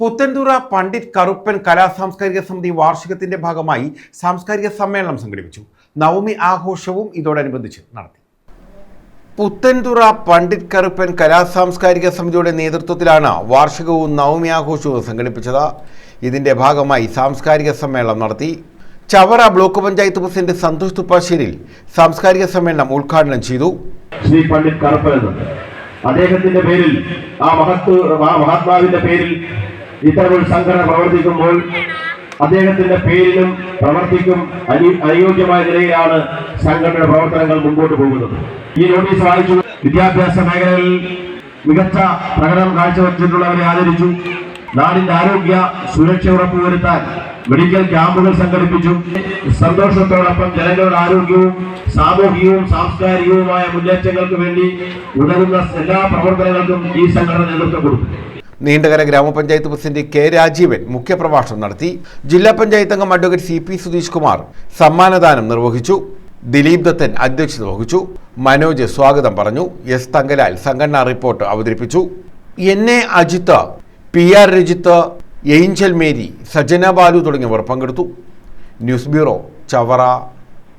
പുത്തൻതുറ പണ്ഡിറ്റ് കറുപ്പൻ കലാ സാംസ്കാരിക സമിതി വാർഷികത്തിന്റെ ഭാഗമായി സാംസ്കാരിക സമ്മേളനം സംഘടിപ്പിച്ചു. നവമി ആഘോഷവും ഇതോടനുബന്ധിച്ച് നടത്തി. പുത്തൻതുറ പണ്ഡിറ്റ് കറുപ്പൻ കലാ സാംസ്കാരിക സമിതിയുടെ നേതൃത്വത്തിലാണ് വാർഷികവും നവമി ആഘോഷവും സംഘടിപ്പിച്ചത്. ഇതിന്റെ ഭാഗമായി സാംസ്കാരിക സമ്മേളനം നടത്തി. ചവറ ബ്ലോക്ക് പഞ്ചായത്ത് പ്രസിഡന്റ് സന്തോഷ് തുപ്പാശ്ശേരിൽ സാംസ്കാരിക സമ്മേളനം ഉദ്ഘാടനം ചെയ്തു. ശ്രീ പണ്ഡിറ്റ് കറുപ്പൻ അദ്ദേഹത്തിന്റെ പേരിൽ ആ മഹത്വ മഹാത്മാവിന്റെ പേരിൽ ഇത്തരമൊരു സംഘടന പ്രവർത്തിക്കുമ്പോൾ അദ്ദേഹത്തിന്റെ പേരിലും പ്രവർത്തിക്കും അനു അനുയോജ്യമായ നിലയിലാണ് സംഘടനയുടെ പ്രവർത്തനങ്ങൾ മുമ്പോട്ട് പോകുന്നത്. ഈ നോട്ടീസ് വായിച്ചു. വിദ്യാഭ്യാസ മേഖലകളിൽ മികച്ച പ്രകടനം കാഴ്ചവെച്ചിട്ടുള്ളവരെ ആദരിച്ചു. നാടിന്റെ ആരോഗ്യ സുരക്ഷ ഉറപ്പുവരുത്താൻ മെഡിക്കൽ ക്യാമ്പുകൾ സംഘടിപ്പിച്ചു. സന്തോഷത്തോടൊപ്പം ജനങ്ങളുടെ ആരോഗ്യവും സാമൂഹികവും സാംസ്കാരികവുമായ മുന്നേറ്റങ്ങൾക്ക് വേണ്ടി ഉതകുന്ന എല്ലാ പ്രവർത്തനങ്ങൾക്കും ഈ സംഘടന നേതൃത്വം കൊടുത്തു. നീണ്ടകര ഗ്രാമപഞ്ചായത്ത് പ്രസിഡന്റ് കെ രാജീവൻ മുഖ്യപ്രഭാഷണം നടത്തി ജില്ലാ പഞ്ചായത്ത് അംഗം advocate C P Sudheesh Kumar സമ്മാനദാനം നിർവഹിച്ചു. ദിലീപ് ദത്തൻ അധ്യക്ഷത വഹിച്ചു. മനോജ് സ്വാഗതം പറഞ്ഞു. എസ് തങ്കലാൽ സംഘടനാ റിപ്പോർട്ട് അവതരിപ്പിച്ചു. N A Ajith P R Rajith Angel Mary Sajana Balu തുടങ്ങിയവർ പങ്കെടുത്തു. News bureau Chavara.